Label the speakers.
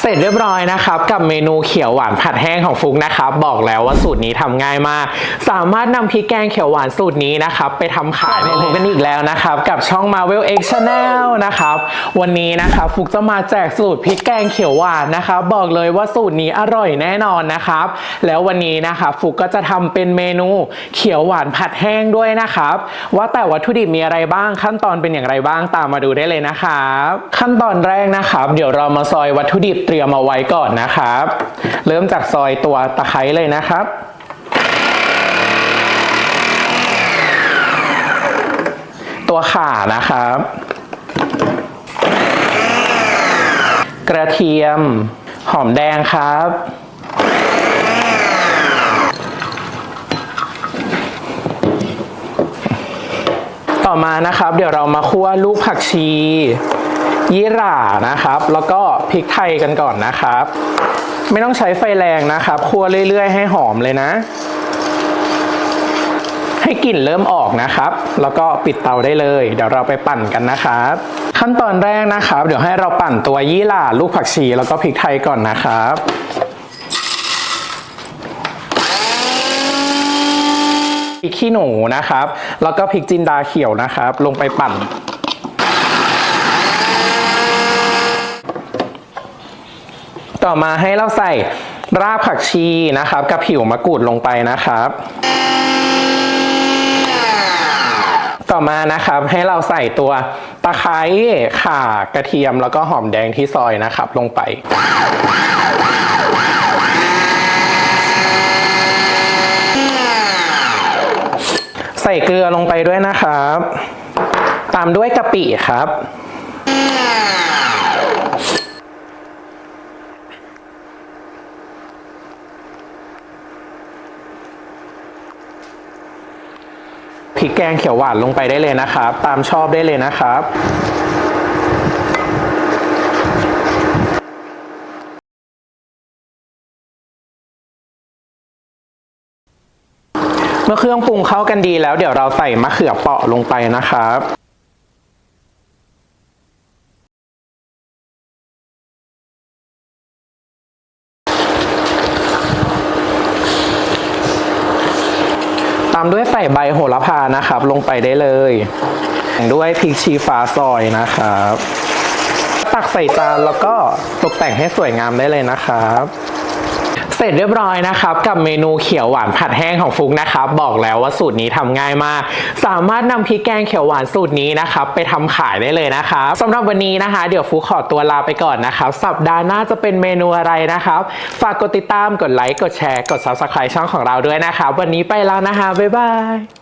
Speaker 1: เสร็จเรียบร้อยนะครับ กับเมนูเขียวหวานผัดแห้งของฟุกนะครับบอกแล้วว่าสูตรนี้ทำง่ายมาก สามารถนำพริกแกงเขียวหวานสูตรนี้นะครับไปทำขายได้เลยกันอีกแล้วนะครับ กับช่อง Marvel X Channel นะครับวันนี้นะครับฟุกจะมาแจกสูตรพริกแกงเขียวหวานนะครับบอกเลยว่าสูตรนี้อร่อยแน่นอนนะครับ แล้ววันนี้นะครับฟุกก็จะทำเป็นเมนูเขียวหวานผัดแห้งด้วยนะครับ ว่าแต่วัตถุดิบมีอะไรบ้างขั้นตอนเป็นอย่างไรบ้างตามมาดูได้เลยนะครับ ขั้นตอนแรกนะครับ เดี๋ยวเรามาซอยวัตถุดิบเตรียมเอาไว้ก่อนนะครับ เริ่มจากซอยตัวตะไคร้เลยนะครับตัวข่านะครับ กระเทียม หอมแดงครับ ต่อมานะครับ เดี๋ยวเรามาคั่วลูกผักชี ยี่หร่านะครับ แล้วก็พริกไทยกันก่อนนะครับ ไม่ต้องใช้ไฟแรงนะครับคั่วเรื่อยๆ ให้หอมเลยนะ ให้กลิ่นเริ่มออกนะครับ แล้วก็ปิดเตาได้เลย เดี๋ยวเราไปปั่นกันนะครับ ขั้นตอนแรกนะครับ เดี๋ยวให้เราปั่นตัวยี่หร่าลูกผักชีแล้วก็พริกไทยก่อนนะครับพริกขี้หนูนะครับ แล้วก็พริกจินดาเขียวนะครับ ลงไปปั่น ต่อมาให้เราใส่รากผักชีนะครับ กับผิวมะกรูดลงไปนะครับ ต่อมานะครับให้เราใส่ตัวตะไคร้ข่ากระเทียมแล้วก็หอมแดงที่ซอยนะครับลงไปใส่เกลือลงไปด้วยนะครับ ตามด้วยกะปิครับ พริกแกงเขียวหวานลงไปได้เลยนะครับ ตามชอบได้เลยนะครับเมื่อเครื่องปรุงเข้ากันดีแล้วเดี๋ยวเราใส่มะเขือเปราะลงไปนะครับามด้วยใส่ใบโหระพานะครับ ลงไปได้เลย ด้วยพริกชี้ฟ้าซอยนะครับ ตักใส่จานแล้วก็ตกแต่งให้สวยงามได้เลยนะครับ เสร็จเรียบร้อยนะครับ กับเมนูเขียวหวานผัดแห้งของฟุกนะครับ บอกแล้วว่าสูตรนี้ทำง่ายมาก สามารถนำพริกแกงเขียวหวานสูตรนี้นะครับ ไปทำขายได้เลยนะครับสำหรับวันนี้นะคะ เดี๋ยวฟุกขอตัวลาไปก่อนนะครับ สัปดาห์หน้าจะเป็นเมนูอะไรนะครับ ฝากกดติดตามกดไลค์กดแชร์กด subscribe ช่องของเราด้วยนะครับ วันนี้ไปแล้วนะคะบ๊ายบาย